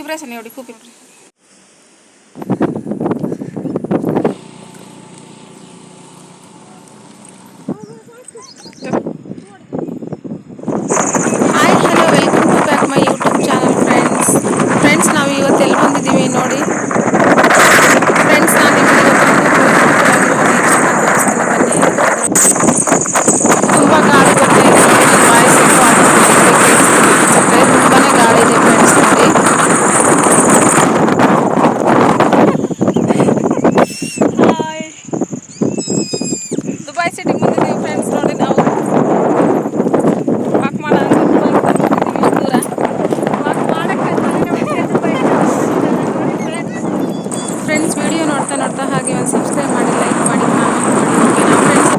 ಇಬ್ಬರೇ ಸನಿ ನೋಡಿ ಕೂಪ್ ಇಬ್ಬರೇ hi hello welcome to back my YouTube channel friends friends ನಾವು ಇವತ್ತು ಎಲ್ಲಿ ಬಂದಿದ್ದೀವಿ ನೋಡಿ ಫ್ರೆಂಡ್ಸ್ ನಾನು ನಿಮಗೆ ತುಂಬ ಗಾಳಿ ಬರ್ತಾ ಇದೆ ನನ್ನ ವಾಯ್ಸ್ ತುಂಬ ಗಾಳಿ ಇದೆ ಫ್ರೆಂಡ್ಸ್ ನೋಡಿ ದುಬಾಯ್ ಸಿಟಿಗೆ ಬಂದಿದ್ದೀವಿ ಫ್ರೆಂಡ್ಸ್ ನೋಡಿ ನಾವು ವಾಕ್ ಮಾಡೋ ದೂರ ಫ್ರೆಂಡ್ಸ್ ವಿಡಿಯೋ ನೋಡ್ತಾ ನೋಡ್ತಾ ಹಾಗೆ ಒಂದು ಸಬ್ಸ್ಕ್ರೈಬ್ ಮಾಡಿ ಲೈಕ್ ಮಾಡಿ ಕಾಮೆಂಟ್ ಮಾಡಿ ಓಕೆನಾ ಫ್ರೆಂಡ್ಸ್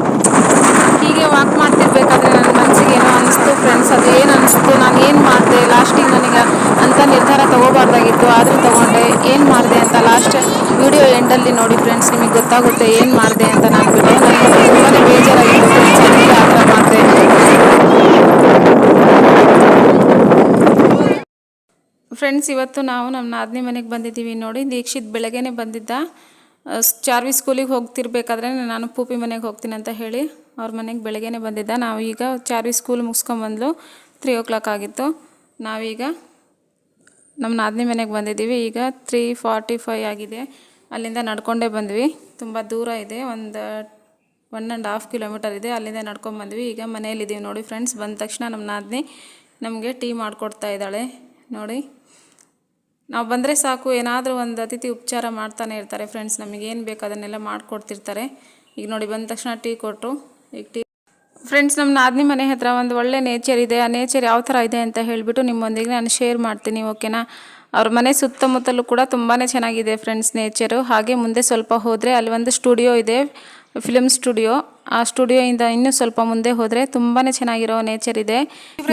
ಹೀಗೆ ವಾಕ್ ಮಾಡ್ತಿರ್ಬೇಕಾದ್ರೆ ನನ್ನ ಮನಸ್ಸಿಗೆ ಏನೋ ಅನಿಸ್ತು ಫ್ರೆಂಡ್ಸ್ ಅದು ಏನು ಅನಿಸ್ತು ನಾನು ಏನು ಮಾಡಿದೆ ಲಾಸ್ಟಿಗೆ ನನಗೆ ಅಂತ ನಿರ್ಧಾರ ತಗೋಬಾರ್ದಾಗಿತ್ತು ಆದರೂ ತಗೊಂಡೆ ಏನು ಮಾಡಿದೆ ಅಂತ ಲಾಸ್ಟ್ ವಿಡಿಯೋ ಎಂಡಲ್ಲಿ ನೋಡಿ ಫ್ರೆಂಡ್ಸ್ ನಿಮಗೆ ಗೊತ್ತಾಗುತ್ತೆ ಏನು ಮಾಡಿದೆ ಅಂತ ನಾನು ಬಿಟ್ಟು ತುಂಬಾ ಬೇಜಾರಾಗಿತ್ತು ಫ್ರೆಂಡ್ಸ್ ಇವತ್ತು ನಾವು ನಮ್ಮ ನಾದಿನಿ ಮನೆಗೆ ಬಂದಿದ್ದೀವಿ ನೋಡಿ. ದೀಕ್ಷಿತ್ ಬೆಳಗ್ಗೆನೆ ಬಂದಿದ್ದ. ಚಾರ್ವಿ ಸ್ಕೂಲಿಗೆ ಹೋಗ್ತಿರ್ಬೇಕಾದ್ರೆ ನಾನು ಪೂಪಿ ಮನೆಗೆ ಹೋಗ್ತೀನಿ ಅಂತ ಹೇಳಿ ಅವ್ರ ಮನೆಗೆ ಬೆಳಗ್ಗೆನೆ ಬಂದಿದ್ದ. ಈಗ ಚಾರ್ವಿ ಸ್ಕೂಲ್ ಮುಗಿಸ್ಕೊಂಬಂದ್ಲು. ತ್ರೀ ಓ ಕ್ಲಾಕ್ ಆಗಿತ್ತು. ನಾವೀಗ ನಮ್ಮ ನಾದಿನಿ ಮನೆಗೆ ಬಂದಿದ್ದೀವಿ. ಈಗ ತ್ರೀ ಫಾರ್ಟಿ ಫೈ ಆಗಿದೆ. ಅಲ್ಲಿಂದ ನಡ್ಕೊಂಡೇ ಬಂದ್ವಿ. ತುಂಬ ದೂರ ಇದೆ. ಒಂದು ಒನ್ ಆ್ಯಂಡ್ ಹಾಫ್ ಕಿಲೋಮೀಟರ್ ಇದೆ. ಅಲ್ಲಿಂದ ನಡ್ಕೊಂಡು ಬಂದ್ವಿ. ಈಗ ಮನೆಯಲ್ಲಿದ್ದೀವಿ ನೋಡಿ ಫ್ರೆಂಡ್ಸ್ ಬಂದ ತಕ್ಷಣ ನಮ್ಮ ನಾದಿನಿ ನಮಗೆ ಟೀ ಮಾಡಿಕೊಡ್ತಾ ಇದ್ದಾಳೆ. ನೋಡಿ. ನಾವು ಬಂದರೆ ಸಾಕು. ಏನಾದರೂ ಒಂದು ಅತಿಥಿ ಉಪಚಾರ ಮಾಡ್ತಾನೆ ಇರ್ತಾರೆ ಫ್ರೆಂಡ್ಸ್ ನಮಗೇನು ಬೇಕು ಅದನ್ನೆಲ್ಲ ಮಾಡಿಕೊಡ್ತಿರ್ತಾರೆ. ಈಗ ನೋಡಿ ಬಂದ ತಕ್ಷಣ ಟೀ ಕೊಟ್ಟರು ಈಗ ಟೀ ಫ್ರೆಂಡ್ಸ್ ನಮ್ಮ ನಾದಿನಿ ಮನೆ ಹತ್ರ ಒಂದು ಒಳ್ಳೆ ನೇಚರ್ ಇದೆ. ಆ ನೇಚರ್ ಯಾವ ಥರ ಇದೆ ಅಂತ ಹೇಳಿಬಿಟ್ಟು ನಿಮ್ಮೊಂದಿಗೆ ನಾನು ಶೇರ್ ಮಾಡ್ತೀನಿ ಓಕೆನಾ ಅವ್ರ ಮನೆ ಸುತ್ತಮುತ್ತಲೂ ಕೂಡ ತುಂಬಾ ಚೆನ್ನಾಗಿದೆ ಫ್ರೆಂಡ್ಸ್ ನೇಚರು ಹಾಗೆ ಮುಂದೆ ಸ್ವಲ್ಪ ಹೋದರೆ ಅಲ್ಲಿ ಒಂದು ಸ್ಟುಡಿಯೋ ಇದೆ ಫಿಲಮ್ ಸ್ಟುಡಿಯೋ ಆ ಸ್ಟುಡಿಯೋಯಿಂದ ಇನ್ನೂ ಸ್ವಲ್ಪ ಮುಂದೆ ಹೋದರೆ ತುಂಬಾ ಚೆನ್ನಾಗಿರೋ ನೇಚರ್ ಇದೆ.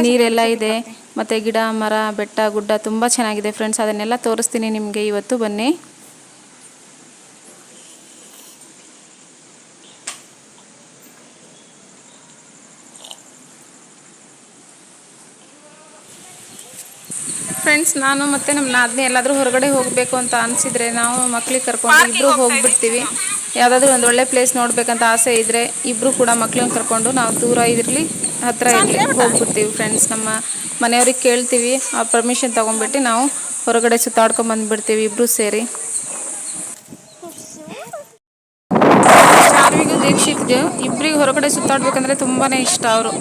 ನೀರೆಲ್ಲ ಇದೆ, ಮತ್ತು ಗಿಡ, ಮರ, ಬೆಟ್ಟ, ಗುಡ್ಡ ತುಂಬ ಚೆನ್ನಾಗಿದೆ ಫ್ರೆಂಡ್ಸ್ ಅದನ್ನೆಲ್ಲ ತೋರಿಸ್ತೀನಿ ನಿಮಗೆ ಇವತ್ತು. ಬನ್ನಿ. ಫ್ರೆಂಡ್ಸ್ ನಾನು ಮತ್ತೆ ನಮ್ಮ ನಾದಿನಿ ಎಲ್ಲಾದರೂ ಹೊರಗಡೆ ಹೋಗಬೇಕು ಅಂತ ಅನಿಸಿದ್ರೆ ನಾವು ಮಕ್ಳಿಗೆ ಕರ್ಕೊಂಡು ಇಬ್ಬರು ಹೋಗಿಬಿಡ್ತೀವಿ. ಯಾವುದಾದ್ರೂ ಒಂದು ಒಳ್ಳೆ ಪ್ಲೇಸ್ ನೋಡಬೇಕಂತ ಆಸೆ ಇದ್ದರೆ ಇಬ್ಬರು ಕೂಡ ಮಕ್ಳನ್ನ ಕರ್ಕೊಂಡು ನಾವು ದೂರ ಇರಲಿ ಹತ್ತಿರ ಇರಲಿ ಹೋಗ್ಬಿಡ್ತೀವಿ ಫ್ರೆಂಡ್ಸ್ ನಮ್ಮ ಮನೆಯವ್ರಿಗೆ ಕೇಳ್ತೀವಿ ಆ ಪರ್ಮಿಷನ್ ತೊಗೊಂಡ್ಬಿಟ್ಟು ನಾವು ಹೊರಗಡೆ ಸುತ್ತಾಡ್ಕೊಂಡು ಬಂದುಬಿಡ್ತೀವಿ ಇಬ್ಬರು ಸೇರಿ ಚಾರ್ವಿಗೂ ದೀಕ್ಷಿತ್ಗೆ ಇಬ್ಬರಿಗೆ ಹೊರಗಡೆ ಸುತ್ತಾಡ್ಬೇಕಂದ್ರೆ ತುಂಬಾ ಇಷ್ಟ ಅವರು.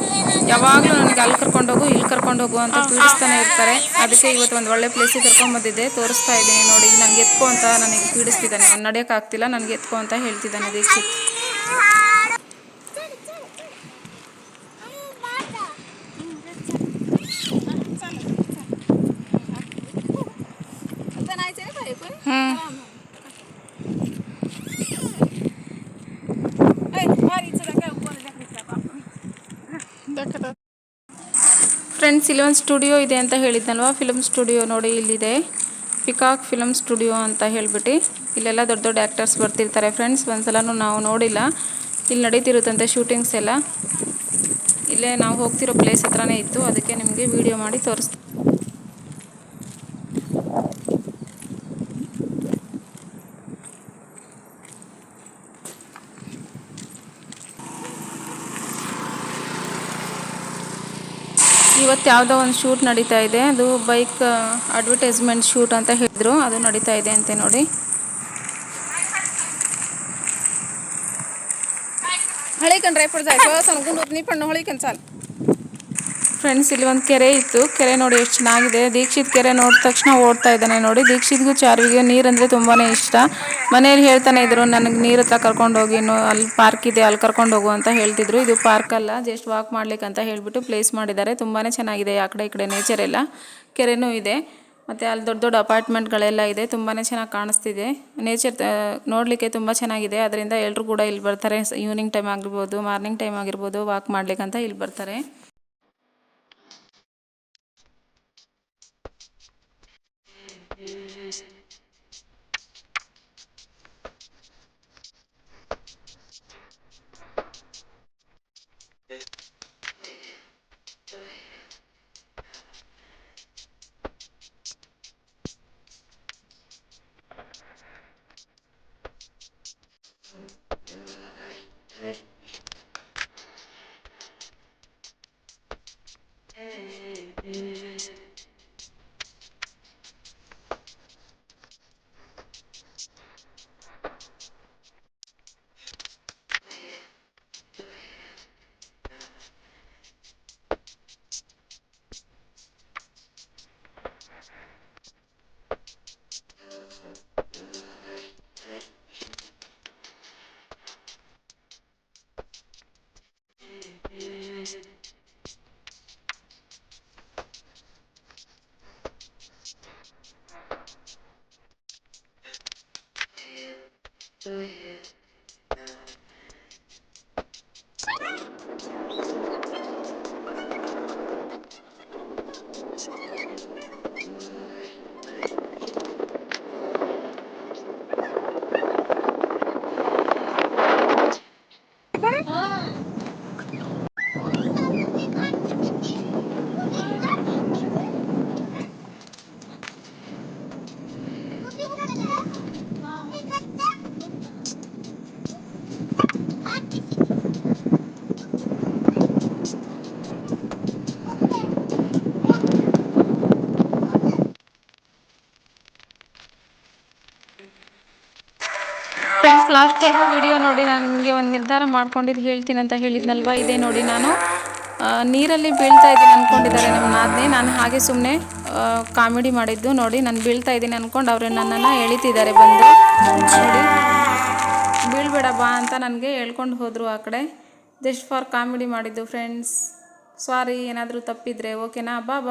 ಯಾವಾಗಲೂ ನನಗೆ ಅಲ್ಲಿ ಕರ್ಕೊಂಡೋಗು ಇಲ್ಲಿ ಕರ್ಕೊಂಡೋಗು ಅಂತ ಪೀಡಿಸ್ತಾನೆ ಇರ್ತಾರೆ. ಅದಕ್ಕೆ ಇವತ್ತು ಒಂದು ಒಳ್ಳೆ ಪ್ಲೇಸಿಗೆ ಕರ್ಕೊಂಡ್ಬಂದಿದ್ದೆ ತೋರಿಸ್ತಾ ಇದ್ದೀನಿ ನೋಡಿ ನನಗೆ ಎತ್ಕೊ ಅಂತ ನನಗೆ ಪೀಡಿಸ್ತಿದ್ದಾನೆ. ನಾನು ನಡೆಯೋಕ್ಕಾಗ್ತಿಲ್ಲ ನನಗೆ ಎತ್ಕೊ ಅಂತ ಹೇಳ್ತಿದ್ದಾನೆ ದೀಕ್ಷಿತ್. ಹ್ಞೂ ಫ್ರೆಂಡ್ಸ್ ಇಲ್ಲೊಂದು ಸ್ಟುಡಿಯೋ ಇದೆ ಅಂತ ಹೇಳಿದ್ನಲ್ವಾ ಫಿಲಮ್ ಸ್ಟುಡಿಯೋ ನೋಡಿ, ಇಲ್ಲಿದೆ. ಪಿಕಾಕ್ ಫಿಲಮ್ ಸ್ಟುಡಿಯೋ ಅಂತ ಹೇಳ್ಬಿಟ್ಟು. ಇಲ್ಲೆಲ್ಲ ದೊಡ್ಡ ದೊಡ್ಡ ಆ್ಯಕ್ಟರ್ಸ್ ಬರ್ತಿರ್ತಾರೆ ಫ್ರೆಂಡ್ಸ್ ಒಂದ್ಸಲನೂ ನಾವು ನೋಡಿಲ್ಲ. ಇಲ್ಲಿ ನಡೀತಿರುತ್ತಂತೆ ಶೂಟಿಂಗ್ಸ್ ಎಲ್ಲ. ಇಲ್ಲೇ ನಾವು ಹೋಗ್ತಿರೋ ಪ್ಲೇಸ್ ಹತ್ರನೇ ಇತ್ತು. ಅದಕ್ಕೆ ನಿಮಗೆ ವಿಡಿಯೋ ಮಾಡಿ ತೋರಿಸ್ತೀನಿ ಇವತ್ತು ಯಾವುದೋ ಒಂದು ಶೂಟ್ ನಡೀತಾ ಇದೆ. ಅದು ಬೈಕ್ ಅಡ್ವರ್ಟೈಸ್ಮೆಂಟ್ ಶೂಟ್ ಅಂತ ಹೇಳಿದ್ರು. ಅದು ನಡೀತಾ ಇದೆ ಅಂತೆ ನೋಡಿ. ಹಳಿ ಕಣ್ರೆ ಪಡ್ದಾಯ್ತು ಗುಂಡು ನೀ ಪಣ್ಣು ಹಳಿ ಕಣ್ ಫ್ರೆಂಡ್ಸ್, ಇಲ್ಲಿ ಒಂದು ಕೆರೆ ಇತ್ತು. ಕೆರೆ ನೋಡಿ ಎಷ್ಟು ಚೆನ್ನಾಗಿದೆ. ದೀಕ್ಷಿತ್ ಕೆರೆ ನೋಡಿದ ತಕ್ಷಣ ಓಡ್ತಾ ಇದ್ದಾನೆ ನೋಡಿ. ದೀಕ್ಷಿತ್ಗೂ ಚಾರ್ವಿಗೂ ನೀರಂದರೆ ತುಂಬಾ ಇಷ್ಟ. ಮನೆಯಲ್ಲಿ ಹೇಳ್ತಾನೆ ಇದ್ರು, ನನಗೆ ನೀರು ಹತ್ರ ಕರ್ಕೊಂಡು ಹೋಗಿ ಅಲ್ಲಿ ಪಾರ್ಕ್ ಇದೆ ಅಲ್ಲಿ ಕರ್ಕೊಂಡು ಹೋಗು ಅಂತ ಹೇಳ್ತಿದ್ರು. ಇದು ಪಾರ್ಕ್ ಅಲ್ಲ, ಜಸ್ಟ್ ವಾಕ್ ಮಾಡ್ಲಿಕ್ಕೆ ಅಂತ ಹೇಳಿಬಿಟ್ಟು ಪ್ಲೇಸ್ ಮಾಡಿದ್ದಾರೆ. ತುಂಬಾ ಚೆನ್ನಾಗಿದೆ ಆ ಕಡೆ ಈ ಕಡೆ ನೇಚರ್ ಎಲ್ಲ. ಕೆರೆನೂ ಇದೆ. ಮತ್ತು ಅಲ್ಲಿ ದೊಡ್ಡ ದೊಡ್ಡ ಅಪಾರ್ಟ್ಮೆಂಟ್ಗಳೆಲ್ಲ ಇದೆ. ತುಂಬಾ ಚೆನ್ನಾಗಿ ಕಾಣಿಸ್ತಿದೆ. ನೇಚರ್ ನೋಡಲಿಕ್ಕೆ ತುಂಬ ಚೆನ್ನಾಗಿದೆ. ಅದರಿಂದ ಎಲ್ಲರೂ ಕೂಡ ಇಲ್ಲಿ ಬರ್ತಾರೆ. ಈವ್ನಿಂಗ್ ಟೈಮ್ ಆಗಿರ್ಬೋದು, ಮಾರ್ನಿಂಗ್ ಟೈಮ್ ಆಗಿರ್ಬೋದು, ವಾಕ್ ಮಾಡ್ಲಿಕ್ಕೆ ಅಂತ ಇಲ್ಲಿ ಬರ್ತಾರೆ. ಫ್ರೆಂಡ್ಸ್ ಲಾಸ್ಟ್ ಟೈಮ್ ವಿಡಿಯೋ ನೋಡಿ ನನಗೆ ಒಂದು ನಿರ್ಧಾರ ಮಾಡ್ಕೊಂಡಿದ್ದು ಹೇಳ್ತೀನಿ ಅಂತ ಹೇಳಿದ್ನಲ್ವ? ಇದೇ ನೋಡಿ ನಾನು. ನೀರಲ್ಲಿ ಬೀಳ್ತಾ ಇದ್ದೀನಿ ಅಂದ್ಕೊಂಡಿದ್ದಾರೆ ನಮ್ಮ ನಾದಿನಿ. ನಾನು ಹಾಗೆ ಸುಮ್ಮನೆ ಕಾಮಿಡಿ ಮಾಡಿದ್ದು ನೋಡಿ. ನಾನು ಬೀಳ್ತಾ ಇದ್ದೀನಿ ಅಂದ್ಕೊಂಡು ಅವರು ನನ್ನನ್ನು ಎಳಿತಿದ್ದಾರೆ ಬಂದು. ನೋಡಿ. ಬೀಳ್ಬೇಡ ಬಾ ಅಂತ ನನಗೆ ಹೇಳ್ಕೊಂಡು ಹೋದರು ಆ ಕಡೆ. ಜಸ್ಟ್ ಫಾರ್ ಕಾಮಿಡಿ ಮಾಡಿದ್ದು ಫ್ರೆಂಡ್ಸ್ ಸಾರಿ ಏನಾದರೂ ತಪ್ಪಿದರೆ ಓಕೆನಾ ಬಾ ಬಾ.